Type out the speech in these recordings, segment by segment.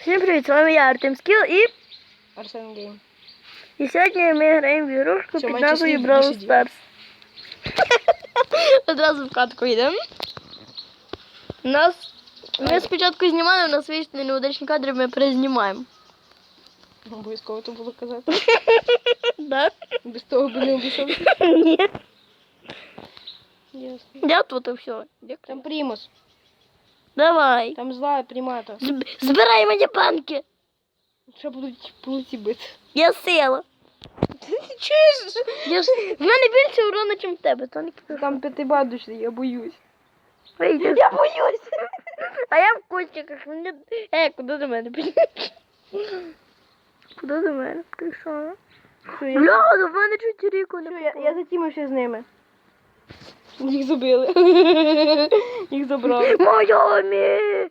Всім привіт, з вами я Артем Скіл і, Арсен Гейм. і сьогодні ми граємо в ігрушку під назвою Brawl Stars. Одразу в катку йдемо. У нас ми спочатку знімали, у нас вийшли неудачні кадри, ми перезнімаємо. Обов'язково то було казати. Да? Без того би не обійшов. Ні. Ясно. Я тут і все. Там примус. Давай. Там зла примата. Зб- Збирай мені банки. Що будуть полиці бити? Я. Чуєш? Я ж... В мене більше урона, ніж в тебе, Тоник. Там п'ятибадочний, я боюсь. Я боюсь. А я в кустиках. Мені... Е, куди до мене? Куди до мене я, Бля, до мене чуть ріку не я, я затімився з ними. Їх забили. Їх забрали. Майами!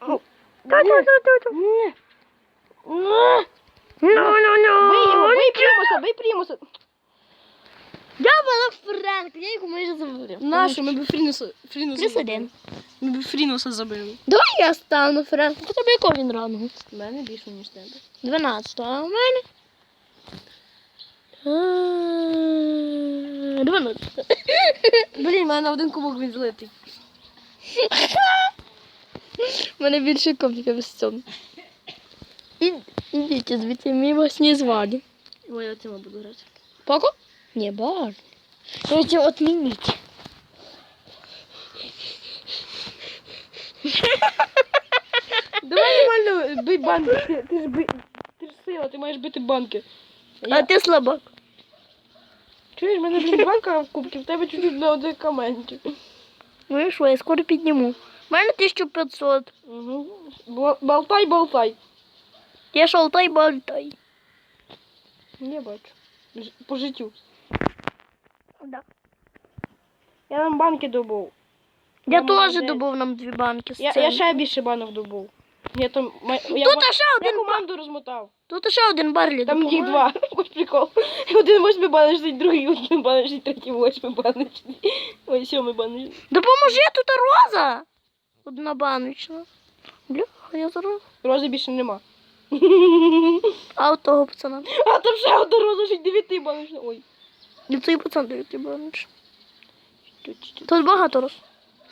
Ну! Бий примуса, бий примуса. Я була Френк, я його майже забув. Нащо? Ми б Фрінуса, Фрінуса Плюс один. Ми б Фрінуса забили. Давай я стану Френк. У тебе якого він рангу? У мене більше, ніж тебе. 12, а у мене? 12. Блін, в мене на один кубок він злитий. У мене більше компліка без цього. І, ідіть звідти, ми вас не звали. Ой, я цим буду грати. Поко? Не, бар. Давайте отмените. Давай нормально бий банки. Ти, ти ж бий. Ти ж сила, ти маєш бити банки. А ти слабак. Чуєш, в мене блін банка в кубки, в тебе чуть-чуть на один каменчик. Ну і що, я скоро підніму. У мене 1500. Угу. Болтай, болтай. Я шалтай болтай. Не бачу. По життю. Да. Я нам банки добув. Я Я теж добув нам дві банки. з Я, цим. я ще більше банок добув. Я там. Я, Тут ма- ще я один команду розмотав. Тут ще один барлі. Там їх два. Ось прикол. Один восьмий баночний, другий один баночний, третій восьмий баночний. Ой, сьомий баночний. Допоможи, тут роза. Одна баночна. Бляха, я зараз. Рози більше нема. А от того пацана. А там ще одна роза, ще дев'яти баночна. Ой. І цей пацан дають ті баночні. Тут- багато роз.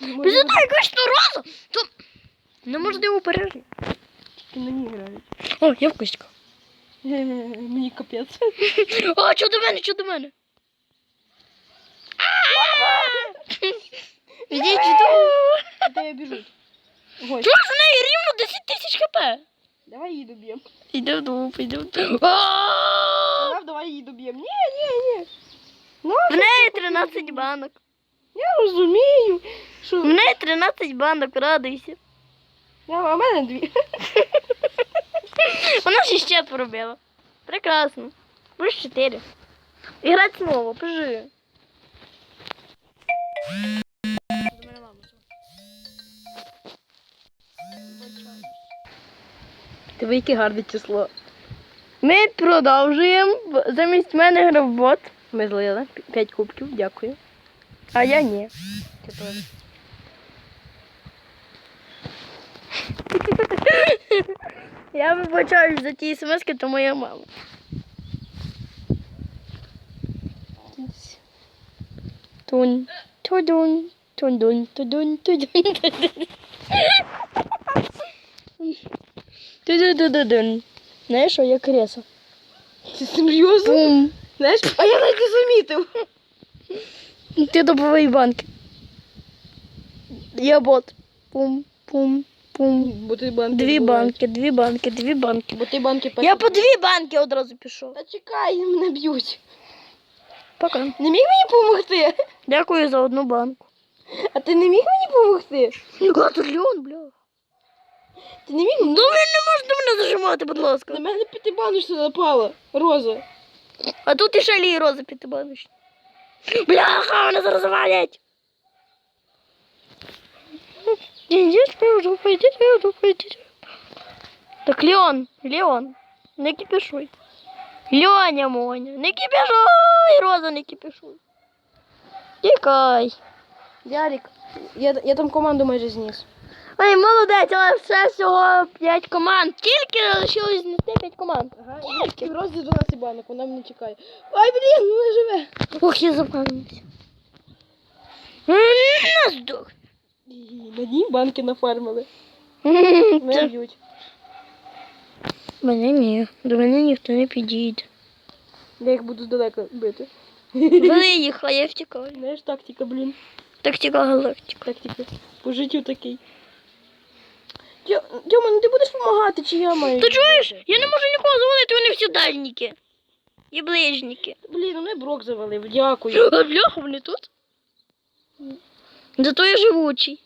Якась то роза. То... Не можна його пережити. тільки мені грають. О, я в кустиках. Мені капець. О, що до мене, що до мене? Ідіть тут. Де я біжу? Ой, Тут в неї рівно 10 тисяч хп. давай її доб'ємо. Іде в дуб, іде в дуб. Давай її доб'ємо. Ні, ні, ні. Ну, В неї 13 банок. я розумію, В неї 13 банок, радуйся. Я, а в мене дві. Вона ще ще поробила. Прекрасно. Плюс 4. Іграти знову, пожи. Тебе яке гарне число. Ми продовжуємо. Замість мене грав бот, Ми злили. П'ять кубків, дякую. а я ні. Ти теж. Я вибачаюсь за ті смски, то моя мама. Тун, тудун, тудун, тудун, тудун, тудун. Знаєш, що я креса. Ти серйозно? Знаєш? А я навіть не замітив. Ти добовий банки. Я бот. Пум, пум, пум. Бо ти банки Дві банки, дві банки, дві банки. Бо ти банки Я по дві банки одразу пішов. Та чекай, мене б'ють. Пока. Не міг мені допомогти? Дякую за одну банку. А ти не міг мені допомогти? Леон, бля. Ти не міг? Ну він не може до мене зажимати, будь ласка. На мене п'ятибаночна напала. Роза. А тут іще лії рози п'ятибаночні. Бляха, вони зараз валять. Ідіть, пойду, пойдіть, пойду, пойдіть. Так, Леон, Леон, не кипішуй. Льоня, Моня, не кипішуй, Роза, не кипішуй. Тікай. Ярик, я, я там команду майже зніс. Ой, молодець, але все всього 5 команд. Тільки залишилось знести 5 команд. Ага, і розділ до нас і банок, вона мене чекає. Ай, блін, вона живе. Ох, я запевнився. На здох. І На ній банки нафармили. Мене б'ють. Мене ні, до мене ніхто не підійде. Я їх буду здалека бити. Вели їх, а я втікаю. Знаєш, тактика, блін. Тактика галактика. Тактика. По життю такий. Дьома, ну ти будеш допомагати, чи я маю? Ти чуєш? Я не можу нікого завалити, вони всі дальніки. І ближніки. Блін, ну не брок завалив, дякую. А бляха, вони тут? Зато я живучий.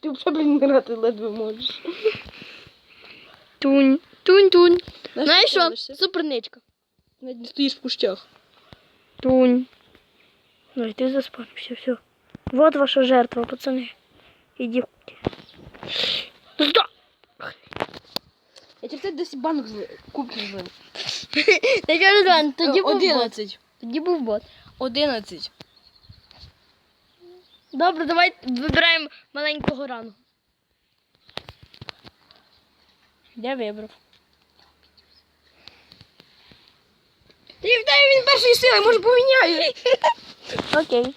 Ти взагалі, блін, грати ледве можеш. Тунь, тунь, тунь. Знаєш що? Суперничка. Навіть не стоїш в кущах. Тунь. Ой, ти заспався, все. Вот ваша жертва, пацани. Іди. Сюда. Я через це досі банок зли... кубків. Та я не тоді був бот. Тоді був бот. Одинадцять. Добре, давай вибираємо маленького рану. Я вибрав. Ти в тебе він першої сили, може поміняю. Окей.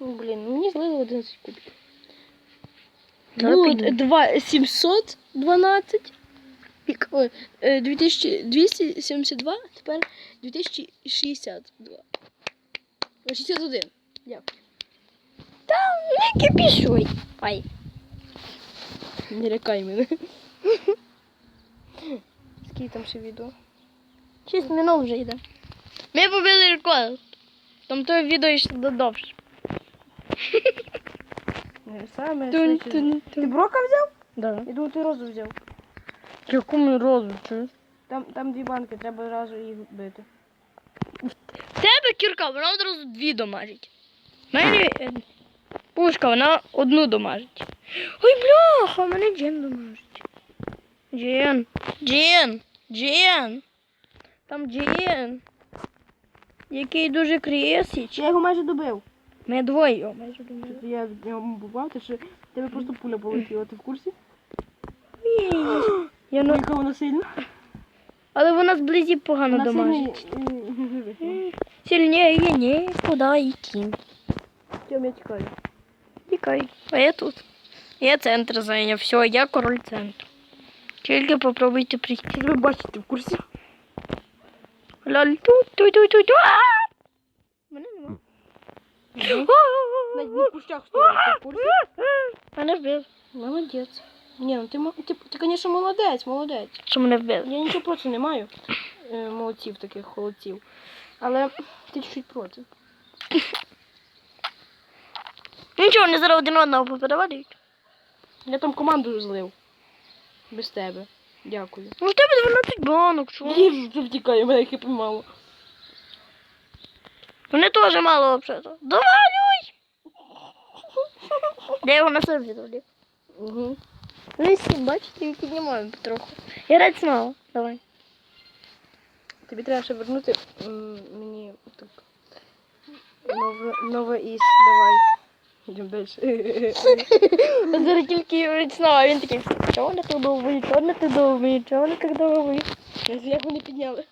Ну, Блін, мені злили 11 кубків. Та Було піду. 2 712. Ой, е, 2272, тепер 2062. О, 61. Дякую. Не кипішуй. Ай. Не лякай мене. Скільки там ще відео? 6 минут вже йде. Ми побили рекорд. Там то відео йшло довше. Саме Тун, швидше. тун, Ти брока взяв? Да. Я думаю, ти розу взяв. Яку ми розу, чуєш? Там, там дві банки, треба одразу їх бити. Тебе кірка, вона одразу дві домажить. В Мене е, пушка, вона одну домажить. Ой, бляха, мене Джен домажить. Джен, Джен, Джен. Там Джен. Який дуже кресіч. Я його майже добив. Ми двоє його майже домажили. Я в ньому бував, ти що тебе просто пуля полетіла, ти в курсі? Я ну, Яка вона сильна? Але вона зблизі погано Вона домажить. сильна. Сильніше нікуди йти. Тьом, я тікаю. Тікай, а я тут. Я центр зайняв. Все, я король центру. Тільки попробуйте прийти. Ви бачите в курсі? Ляль, тут, тут, тут, тут. Мене нема. На кущах стоїть, в курсі? Мене вбив. Молодець. Ні, ну ти, ти, ти, звісно, молодець, молодець. Що мене вбив? Я нічого проти не маю. Е, молодців таких холодців. Але ти чуть-чуть проти. Нічого, вони зараз один одного поперевалюють. Я там команду злив. Без тебе. Дякую. Ну в тебе 12 банок, чого? Ні, вже втікає, мене хіпи мало. Вони теж мало взагалі. Довалюй! Де його на себе відвалив? Угу. Ну всі, бачите, і піднімаємо потроху. Грати мало. Давай. Тобі треба ще вернути мені так. Нове, нове іс, давай. Йдемо далі. Зараз тільки говорить знову, він такий, чого не так довго, чого не так довго, чого не так довго. Як його не підняли.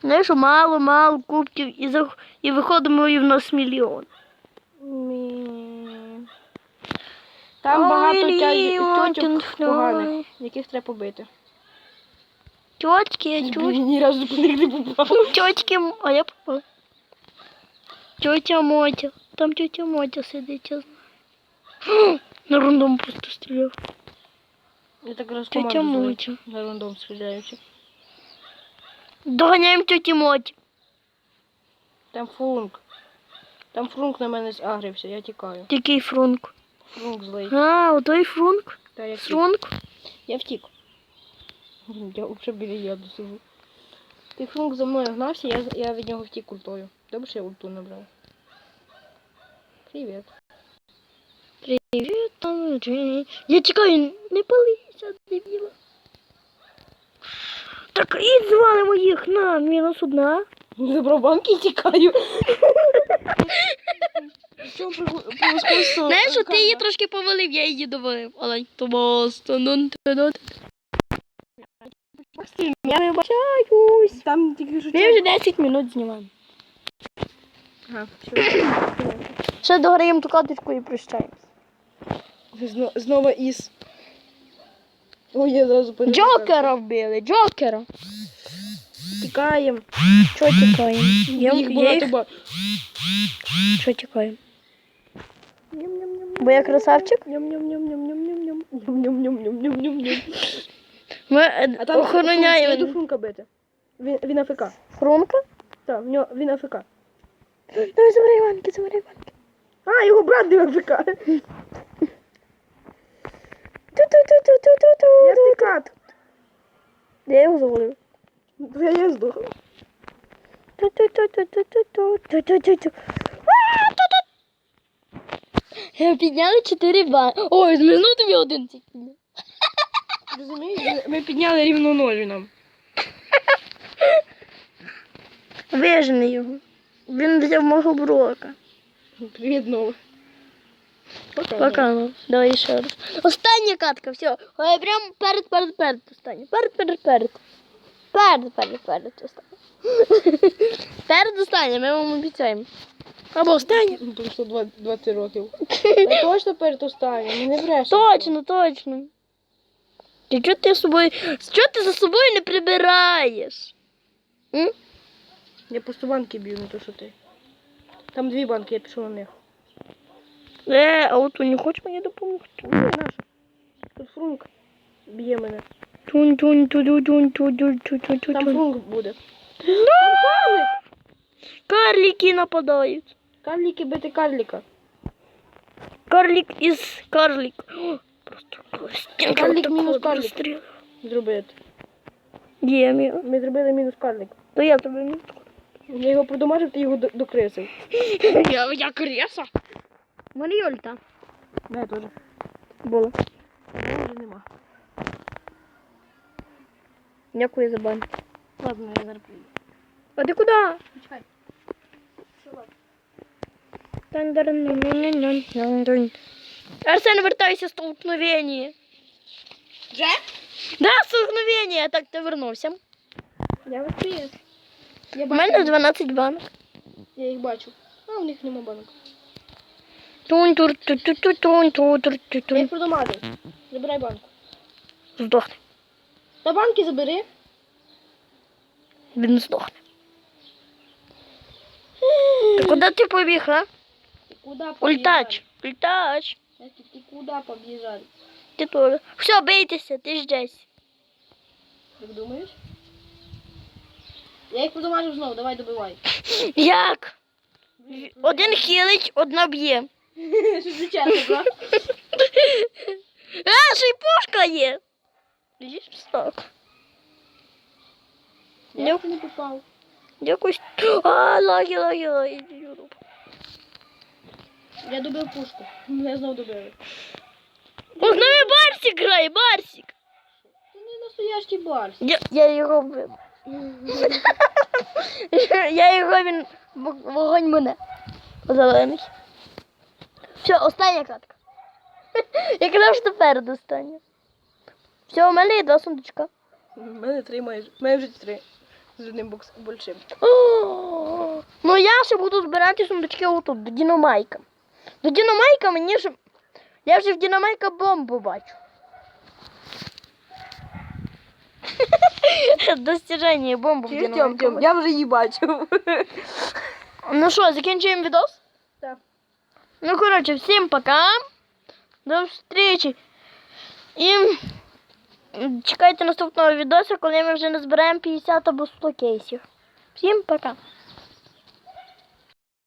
Знаєш, мало, мало кубків і, зах... і виходимо і в нас мільйон. Мі. Там багато тя- поганих, яких треба побити. Тьотки, тьотки, Ні разу по них не попав. тьотки, м- а я попала. Тьотя Мотя, там тьотя Мотя сидить, я знаю. На рандом просто стріляв. Я так раз команду. Мотя. За рандом стріляючи. Доганяємо тьоті Моті. Там фрунк. Там фрунк на мене загрився, я тікаю. Який фрунк? Фрунк злий. А, отой фрунк. Та я втік. Фрунк. Я втік. Я вже біля яду сижу. Ти фрунк за мною гнався, я, я від нього втік ультою. Добре, що я ульту набрав. Привіт. Привіт, там. Я чекаю, не палися, дебіла. Так і звалимо їх на мінус одна. Забрав банки і тікаю. Знаєш, ти її трошки повалив, я її довалив. Олень, Томас. Я не бачаюсь. Там тільки що... Ми вже 10 минут знімаємо. Ага. Ще дограємо ту каточку і прощаємось. Зно- Знову із. Ой, я зразу перебіг. Джокера вбили, Джокера. Тікаємо. Що тікаємо? Я, Їх я їх... Що тікаємо? Бо я красавчик? Ми е, Я йду охороняємо. хрумка бити. Він, він АФК. Хрумка? Так, в нього, він АФК. Давай забирай Іванки, забирай Іванки. А, його брат не АФК. Я не крат. Я тикат. Я його завалив. Я не сду. Підняли 4 ба. Ой, змінув тобі 11. підняв. Розумієш? Ми- підняли рівно ноль нам. Вижени його. Він взяв мого брока. Привіт, Нова. Пока. Пока, ну. Давай ще раз. Остання катка, все. Ой, прям перед, перед, перед остання. Перед, перед, перед. Перед, перед, перед остання. Перед остання, ми вам обіцяємо. Або що два- 20 років. Точно перед останнім, ми не брешемо. Точно, точно. Ти чого ти з собою. Чого ти за собою не прибираєш? М? Я просто банки б'ю, не то що ти. Там дві банки, я пішов на них. Е, а от не хочеш мені допомогти? Ні, наша. Тут фрунк б'є мене. Тунь, ту тунь, Там буде. Карлики нападають. Карліки бити карліка. Карлик із карлик. О, Просто стінка Карлик отако мінус карлик. розстріляла. Зробити. Є мій. Ми зробили мінус карлик. То я тебе не. Я його продомажив, ти його до- докрисив. Я, я креса. У мене теж. Було. Мене вже нема. Дякую за бан. Ладно, я зараз приїду. А куди? Чекай. Арсен, вертайся столкновення. Вже? Да, столкновення, так ти вернувся. Я вас. Я У мене 12 банок. Я їх бачу. А, у них нема банок. тунь тур Я їх продомажив. Забирай банку. Здохне. Та банки забери. Він здохне. Ты куда ты побег, а? Ты куда побежал? Ультач, ультач. Ты куда побежал? Ты тоже. Все, бейтесь, ты здесь. Как думаешь? Я їх подумаю знову, давай добивай. Як? Один хилить, одна б'є. А, ще й пушка є. Ліж псак. Я не попав. Якось. А, лаги, лаги, лаги. Я добив пушку. Мене знову добили. О, з нами Барсик грає, Барсик. Ти не настоящий барс. Я, я його вбив. я його він вогонь мене. Зелений. Все, остання катка. я казав, що тепер остання. Все, у мене є два сундучка. У мене три майже. У мене вже три. З одним бокс большим. О, Ну я ще буду збирати сундучки отут, до Діномайка. До Діномайка мені ж. Я вже в Діномайка бомбу бачу. Достіження бомбу в Діномайка. я вже її бачив. Ну що, закінчуємо відос? Так. Ну, коротше, всім пока. До зустрічі. І м, чекайте наступного відео, коли ми вже назбираємо 50 або 100 кейсів. Всім пока.